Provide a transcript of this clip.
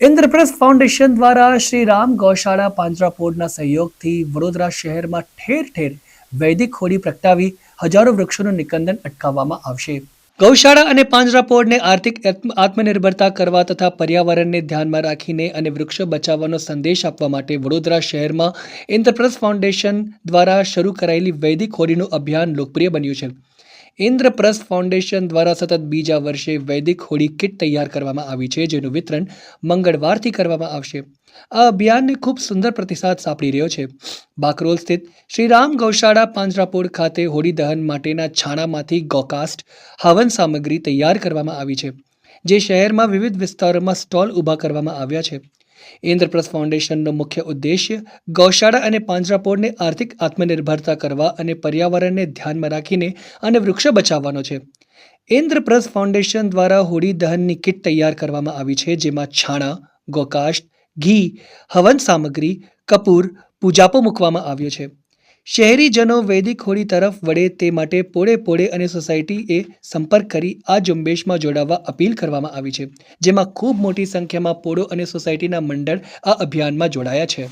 Indraprastha foundation દ્વારા શ્રી રામ ગૌશાળા પાંજરાપોળના સહયોગથી વડોદરા શહેરમાં ઠેર ઠેર વૈદિક હોળી પ્રગટાવી હજારો વૃક્ષોનું નિકંદન અટકાવવામાં આવશે. ગૌશાળા અને પાંજરાપોળને આર્થિક આત્મનિર્ભરતા કરવા તથા પર્યાવરણને ધ્યાનમાં રાખીને અને વૃક્ષો બચાવવાનો સંદેશ આપવા માટે વડોદરા શહેરમાં ઇન્દ્રપ્રસ્થ ફાઉન્ડેશન દ્વારા શરૂ કરાયેલી વૈદિક હોળીનું અભિયાન લોકપ્રિય બન્યું છે. ઇન્દ્રપ્રસ્થ ફાઉન્ડેશન દ્વારા સતત બીજા વર્ષે વૈદિક હોળી કિટ તૈયાર કરવામાં આવી છે, જેનું વિતરણ મંગળવારથી કરવામાં આવશે. આ અભિયાનને ખૂબ સુંદર પ્રતિસાદ સાંપડી રહ્યો છે. બાકરોલ સ્થિત શ્રી રામ ગૌશાળા પાંજરાપોળ ખાતે હોળી દહન માટેના છાણામાંથી ગોકાસ્ટ હવન સામગ્રી તૈયાર કરવામાં આવી છે, જે શહેરમાં વિવિધ વિસ્તારોમાં સ્ટોલ ઊભા કરવામાં આવ્યા છે. ઇન્દ્રપ્રસ્થ ફાઉન્ડેશનનો મુખ્ય ઉદ્દેશ્ય ગૌશાળા અને પાંજરાપોળને આર્થિક આત્મનિર્ભરતા કરવા અને પર્યાવરણને ધ્યાનમાં રાખીને અને વૃક્ષો બચાવવાનો છે. ઇન્દ્રપ્રસ્થ ફાઉન્ડેશન દ્વારા હોળી દહનની કિટ તૈયાર કરવામાં આવી છે, જેમાં છાણા, ગોકાષ્ટ, ઘી, હવન સામગ્રી, કપૂર, પૂજાપો મૂકવામાં આવ્યો છે. શહેરીજનો વૈદિક હોળી તરફ વળે તે માટે પોળે પોળે અને સોસાયટીએ સંપર્ક કરી આ ઝુંબેશમાં જોડાવા અપીલ કરવામાં આવી છે, જેમાં ખૂબ મોટી સંખ્યામાં પોળો અને સોસાયટીના મંડળ આ અભિયાનમાં જોડાયા છે.